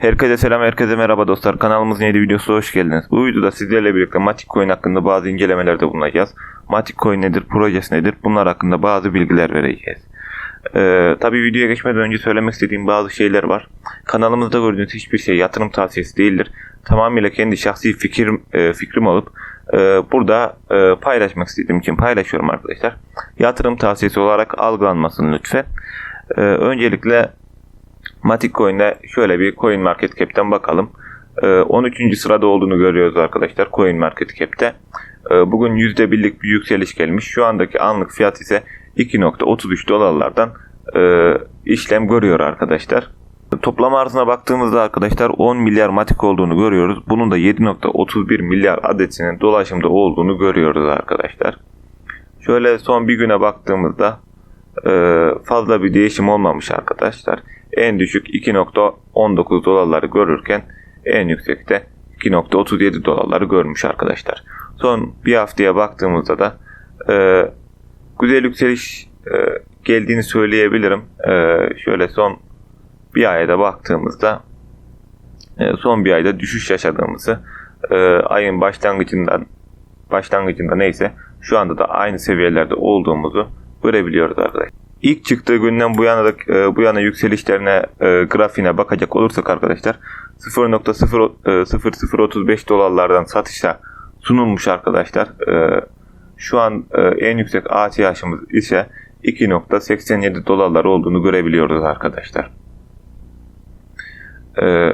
Herkese selam, herkese merhaba dostlar. Kanalımızın yeni videosuna hoş geldiniz. Bu videoda sizlerle birlikte Matic Coin hakkında bazı incelemelerde bulunacağız. Matic Coin nedir, projesi nedir? Bunlar hakkında bazı bilgiler vereceğiz. Ee, Tabi videoya geçmeden önce söylemek istediğim bazı şeyler var. Kanalımızda gördüğünüz hiçbir şey yatırım tavsiyesi değildir. Tamamıyla kendi şahsi fikir, e, fikrim alıp e, burada e, paylaşmak istediğim için paylaşıyorum arkadaşlar. Yatırım tavsiyesi olarak algılanmasın lütfen. E, öncelikle Matic Coin'de şöyle bir Coin Market Cap'ten bakalım. Ee, 13. sırada olduğunu görüyoruz arkadaşlar Coin Market Cap'te. Ee, bugün %1'lik bir yükseliş gelmiş. Şu andaki anlık fiyat ise 2.33 dolarlardan e, işlem görüyor arkadaşlar. Toplam arzına baktığımızda arkadaşlar 10 milyar matik olduğunu görüyoruz. Bunun da 7.31 milyar adetinin dolaşımda olduğunu görüyoruz arkadaşlar. Şöyle son bir güne baktığımızda e, fazla bir değişim olmamış arkadaşlar. En düşük 2.19 dolarları görürken en yüksekte 2.37 dolarları görmüş arkadaşlar. Son bir haftaya baktığımızda da e, güzel yükseliş e, geldiğini söyleyebilirim. E, şöyle son bir aya da baktığımızda e, son bir ayda düşüş yaşadığımızı e, ayın başlangıcından başlangıcında neyse şu anda da aynı seviyelerde olduğumuzu görebiliyoruz arkadaşlar. İlk çıktığı günden bu yana da, e, bu yana yükselişlerine e, grafiğine bakacak olursak arkadaşlar 0.0035 dolarlardan satışa sunulmuş arkadaşlar. E, şu an e, en yüksek ATH'ımız ise 2.87 dolarlar olduğunu görebiliyoruz arkadaşlar. E,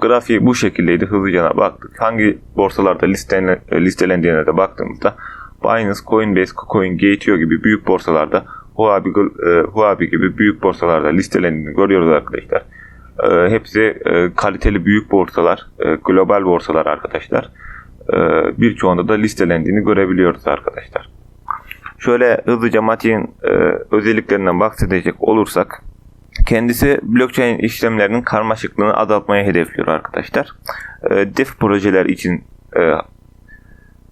grafiği bu şekildeydi. Hızlıca baktık. Hangi borsalarda listelen, listelendiğine de baktığımızda Binance, Coinbase, KuCoin, Gate.io gibi büyük borsalarda Huobi, e, gibi büyük borsalarda listelendiğini görüyoruz arkadaşlar. E, hepsi e, kaliteli büyük borsalar, e, global borsalar arkadaşlar. Birçoğunda da listelendiğini görebiliyoruz arkadaşlar. Şöyle hızlıca Mati'nin özelliklerinden bahsedecek olursak Kendisi blockchain işlemlerinin karmaşıklığını azaltmaya hedefliyor arkadaşlar. E, DEF projeler için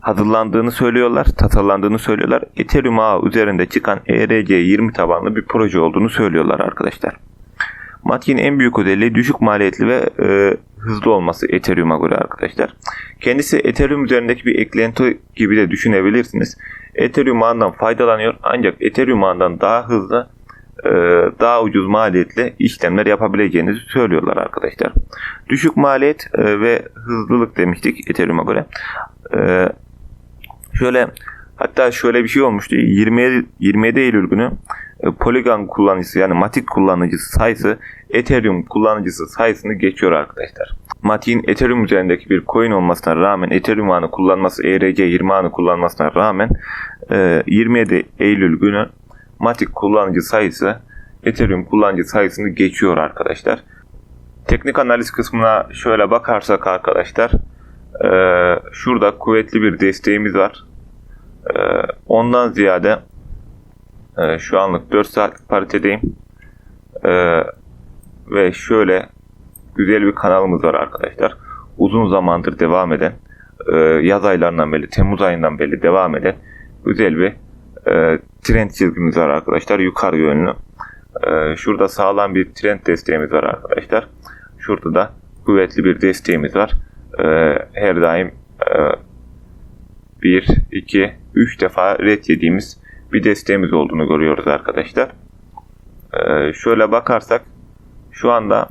hazırlandığını söylüyorlar, tasarlandığını söylüyorlar. Ethereum ağı üzerinde çıkan ERC20 tabanlı bir proje olduğunu söylüyorlar arkadaşlar. Matik'in en büyük özelliği düşük maliyetli ve e, hızlı olması Ethereum'a göre arkadaşlar. Kendisi Ethereum üzerindeki bir eklenti gibi de düşünebilirsiniz. Ethereum ağından faydalanıyor ancak Ethereum ağından daha hızlı e, daha ucuz maliyetli işlemler yapabileceğinizi söylüyorlar arkadaşlar. Düşük maliyet e, ve hızlılık demiştik Ethereum'a göre. E, şöyle hatta şöyle bir şey olmuştu. 27, 27 Eylül günü Polygon kullanıcısı yani Matic kullanıcısı sayısı Ethereum kullanıcısı sayısını geçiyor arkadaşlar. Matic'in Ethereum üzerindeki bir coin olmasına rağmen Ethereum ağını kullanması ERC20 ağını kullanmasına rağmen 27 Eylül günü Matic kullanıcı sayısı Ethereum kullanıcı sayısını geçiyor arkadaşlar. Teknik analiz kısmına şöyle bakarsak arkadaşlar e, şurada kuvvetli bir desteğimiz var. E, ondan ziyade e, şu anlık 4 saatlik paritedeyim. E, ve şöyle güzel bir kanalımız var arkadaşlar. Uzun zamandır devam eden e, yaz aylarından beri Temmuz ayından beri devam eden güzel bir e, trend çizgimiz var arkadaşlar. Yukarı yönlü. E, şurada sağlam bir trend desteğimiz var arkadaşlar. Şurada da kuvvetli bir desteğimiz var. Her daim 1, 2, 3 defa red yediğimiz bir desteğimiz olduğunu görüyoruz arkadaşlar. E, şöyle bakarsak şu anda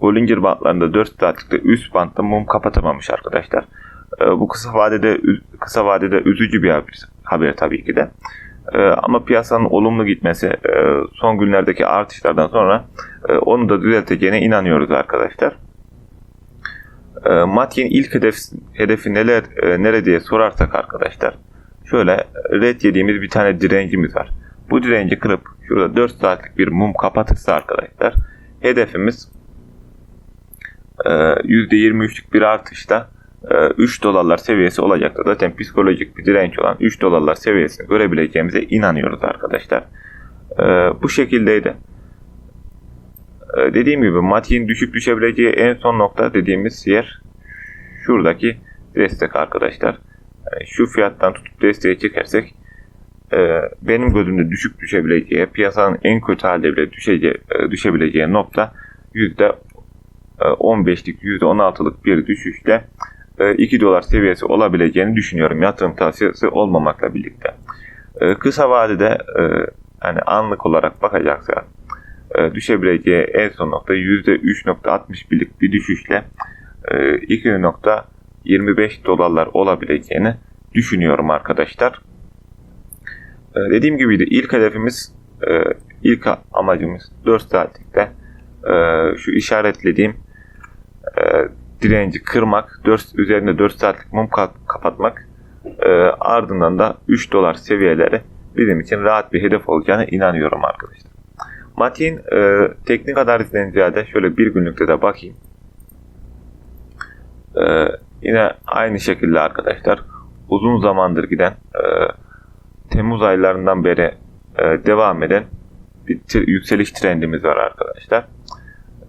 Bollinger bandlarında 4 saatlikte üst bantta mum kapatamamış arkadaşlar. E, bu kısa vadede kısa vadede üzücü bir haber, haber tabii ki de. E, ama piyasanın olumlu gitmesi e, son günlerdeki artışlardan sonra e, onu da düzelteceğine inanıyoruz arkadaşlar. E, Matkin ilk hedef, hedefi neler e, nere diye sorarsak arkadaşlar şöyle red yediğimiz bir tane direncimiz var. Bu direnci kırıp şurada 4 saatlik bir mum kapatırsa arkadaşlar hedefimiz e, %23'lük bir artışta 3 e, dolarlar seviyesi olacaktır. Zaten psikolojik bir direnç olan 3 dolarlar seviyesini görebileceğimize inanıyoruz arkadaşlar. E, bu şekildeydi. E, dediğim gibi Matik'in düşüp düşebileceği en son nokta dediğimiz yer şuradaki destek arkadaşlar. Şu fiyattan tutup desteğe çekersek benim gözümde düşük düşebileceği, piyasanın en kötü halde bile düşeceği, düşebileceği nokta e, 15'lik %16'lık bir düşüşle e, 2 dolar seviyesi olabileceğini düşünüyorum yatırım tavsiyesi olmamakla birlikte. E, kısa vadede e, hani anlık olarak bakacaksa e, düşebileceği en son nokta %3.61'lik bir düşüşle e, 2.25 dolarlar olabileceğini düşünüyorum arkadaşlar. E, dediğim gibiydi ilk hedefimiz e, ilk amacımız 4 saatlikte e, şu işaretlediğim e, direnci kırmak, 4, üzerinde 4 saatlik mum ka- kapatmak, e, ardından da 3 dolar seviyeleri bizim için rahat bir hedef olacağına inanıyorum arkadaşlar. Matin e, teknik analizden ziyade şöyle bir günlükte de bakayım. E, yine aynı şekilde arkadaşlar uzun zamandır giden e, Temmuz aylarından beri e, devam eden bir yükseliş trendimiz var arkadaşlar.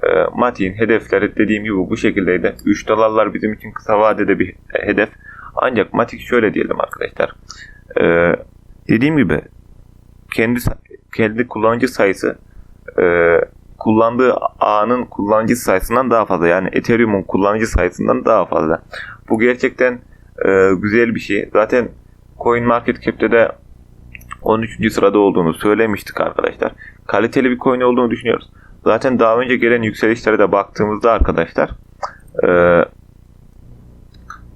E, Matik'in hedefleri dediğim gibi bu şekildeydi. 3 dolarlar bizim için kısa vadede bir hedef. Ancak Matik şöyle diyelim arkadaşlar. E, dediğim gibi kendi kendi kullanıcı sayısı e, kullandığı ağının kullanıcı sayısından daha fazla. Yani Ethereum'un kullanıcı sayısından daha fazla. Bu gerçekten e, güzel bir şey. Zaten CoinMarketCap'te de 13. sırada olduğunu söylemiştik arkadaşlar. Kaliteli bir coin olduğunu düşünüyoruz. Zaten daha önce gelen yükselişlere de baktığımızda arkadaşlar e,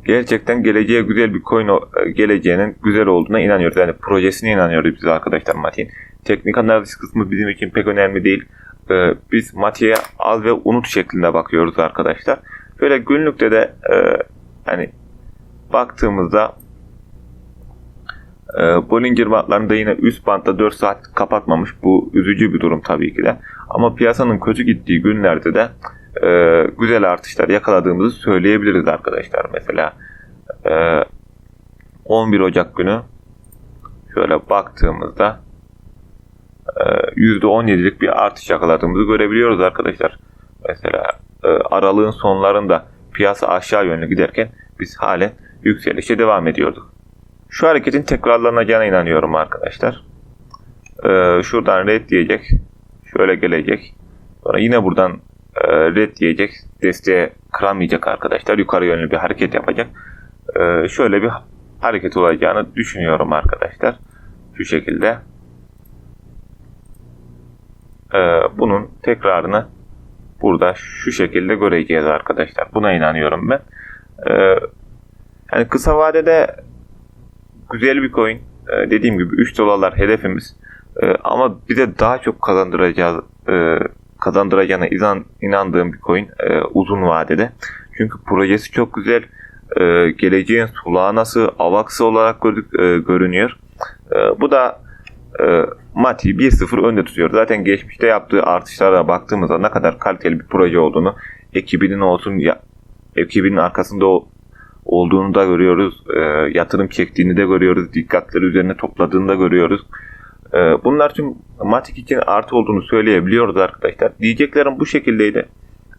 gerçekten geleceğe güzel bir coin e, geleceğinin güzel olduğuna inanıyoruz. Yani projesine inanıyoruz biz arkadaşlar Mati'nin. Teknik analiz kısmı bizim için pek önemli değil. E, biz Mati'ye al ve unut şeklinde bakıyoruz arkadaşlar. Böyle günlükte de e, hani baktığımızda e, Bollinger Bandlarında yine üst bantta 4 saat kapatmamış. Bu üzücü bir durum tabii ki de. Ama piyasanın kötü gittiği günlerde de e, güzel artışlar yakaladığımızı söyleyebiliriz arkadaşlar. Mesela e, 11 Ocak günü şöyle baktığımızda %17'lik bir artış yakaladığımızı görebiliyoruz arkadaşlar. Mesela e, aralığın sonlarında piyasa aşağı yönlü giderken biz halen yükselişe devam ediyorduk. Şu hareketin tekrarlanacağına inanıyorum arkadaşlar. Ee, şuradan red diyecek. Şöyle gelecek. Sonra yine buradan e, red diyecek. Desteğe kıramayacak arkadaşlar. Yukarı yönlü bir hareket yapacak. Ee, şöyle bir hareket olacağını düşünüyorum arkadaşlar. Şu şekilde. Ee, bunun tekrarını burada şu şekilde göreceğiz arkadaşlar. Buna inanıyorum ben. Ee, yani kısa vadede güzel bir coin. Ee, dediğim gibi 3 dolarlar hedefimiz. Ee, ama bir de daha çok kazandıracağız e, kazandıracağına inan, inandığım bir coin e, uzun vadede. Çünkü projesi çok güzel. E, geleceğin Solana'sı, Avax'ı olarak gördük, e, görünüyor. E, bu da e, Mati 1-0 önde tutuyor. Zaten geçmişte yaptığı artışlara baktığımızda ne kadar kaliteli bir proje olduğunu, ekibinin olsun ya, ekibinin arkasında olduğunu da görüyoruz. E, yatırım çektiğini de görüyoruz. Dikkatleri üzerine topladığını da görüyoruz. E, bunlar tüm Matic için artı olduğunu söyleyebiliyoruz arkadaşlar. Diyeceklerim bu şekildeydi.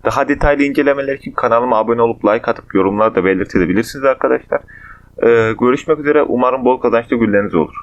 Daha detaylı incelemeler için kanalıma abone olup like atıp yorumlarda belirtebilirsiniz arkadaşlar. E, görüşmek üzere. Umarım bol kazançlı günleriniz olur.